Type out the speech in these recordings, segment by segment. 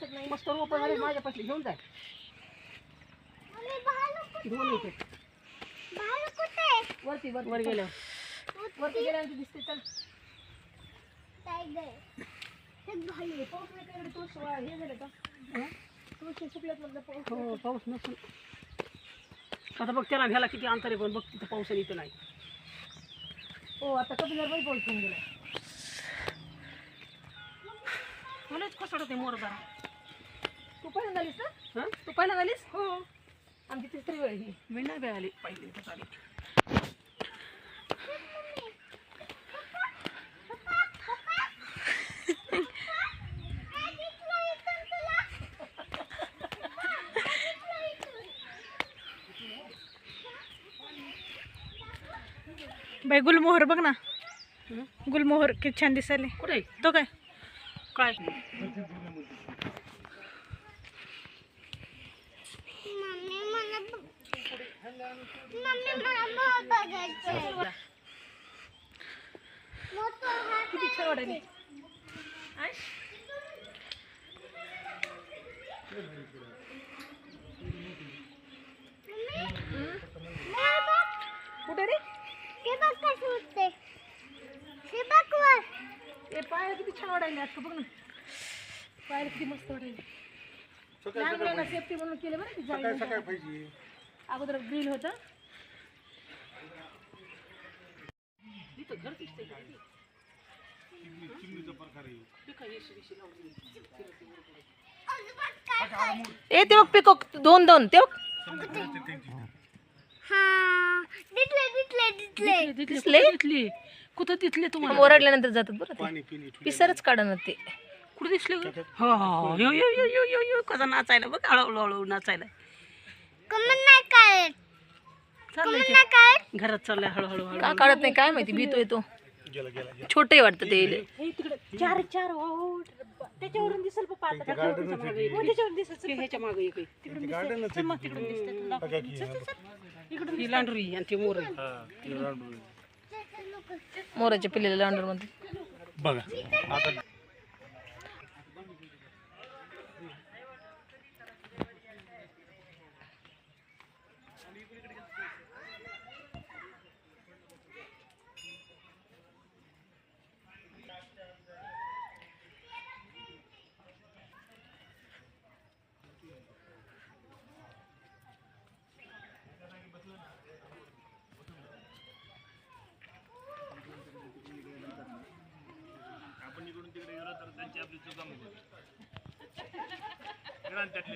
दिसत नाही. मस्त रोप झाले माझ्या पाशी घेऊन जाय दोन वरती वर वर गेल्या वरती गेल्यानंतर दिसते चल. हे पाऊस हो पाऊस नसून आता बघ त्याला घ्यायला किती अंतर आहे पण बघ तिथं पाऊस इथं नाही. हो आता कपिलर बाई पाऊस होऊन गेला? मलाच कसं ते मोरदार तू पहिल्यांदा आलीस ना? हां तू पहिल्यांदा आलीस? हो. आमची तिसरी वेळ ही. मी नाही बाई आली. पहिली आली. बाई गुलमोहर बघ ना? गुलमोहर किती छान दिसायले. कुठे? तो काय? काय? किती छान वाटायली आय? कुठे रे ए पाय किती छान वाटायले आता बघ ना पाय किती मस्त वाटायले लहान मुलांना सेफ्टी म्हणून केलं बरं की जाळी अगोदर ग्रीन होतं इथं घर दिसतंय का? हे काय येशी बिशी लावली? ए ते बघ पिकॉक दोन दोन ते दिसले कुठं दिसले तुम्हाला ओरडल्यानंतर जातात बरं ते पिसरच काढणार ते कुठे दिसले? हो हो यो यो यो यो यो यो कसा नाचायला बघ हळूहळू हळूहळू नाचायला चाललंय. घरात चाललंय हळूहळू हळू का काढत नाही? काय माहिती? भीतोय तो छोटे वाटतं ते चार चार त्याच्यावरून दिसेल पप्पा आता. त्याच्यावरून मागे. एक. त्याच्यावरून दिसेल. ते ह्याच्या मागे एक आहे. तिकडून दिसेल. चल मग तिकडून दिसतंय तुला. चल, चल, चल.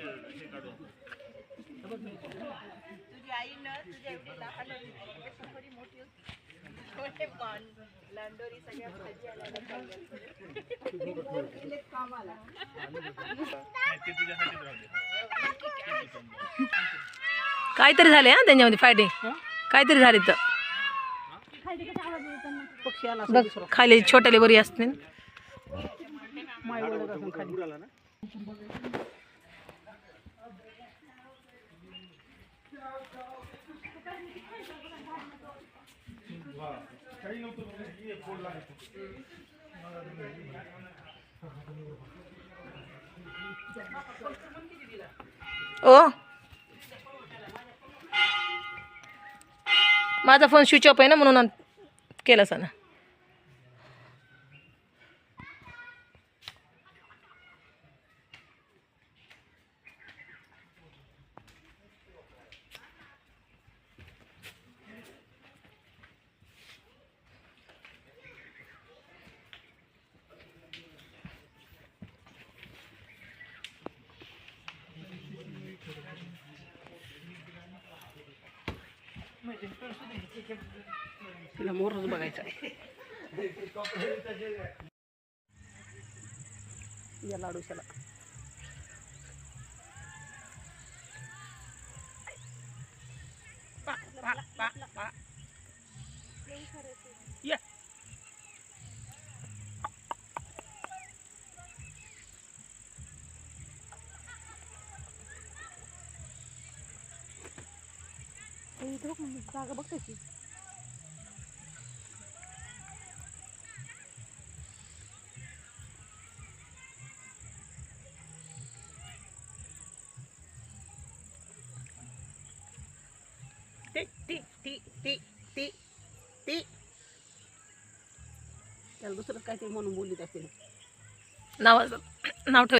इकडून ही लांडरी आणि ती मोर आहे. मोराच्या पिल्लेल्या लांडरमध्ये बघा आता काहीतरी झाले हा त्यांच्यामध्ये फायटिंग काहीतरी झाले तर पक्षी आला बघ खाली छोट्याले बरी असते माय ओळख असून खाली. ओ. माझा फोन स्विच ऑफ आहे ना म्हणून केला सना तिला मोरच बघायचा आहे या लाडूशाला पा, पा, पा, पा. या. इथे बघ जागा बघ त्याची ती ती ती ती ती त्याला दुसरंच काहीतरी म्हणून बोलली त्याचे नाव नाव ठेव.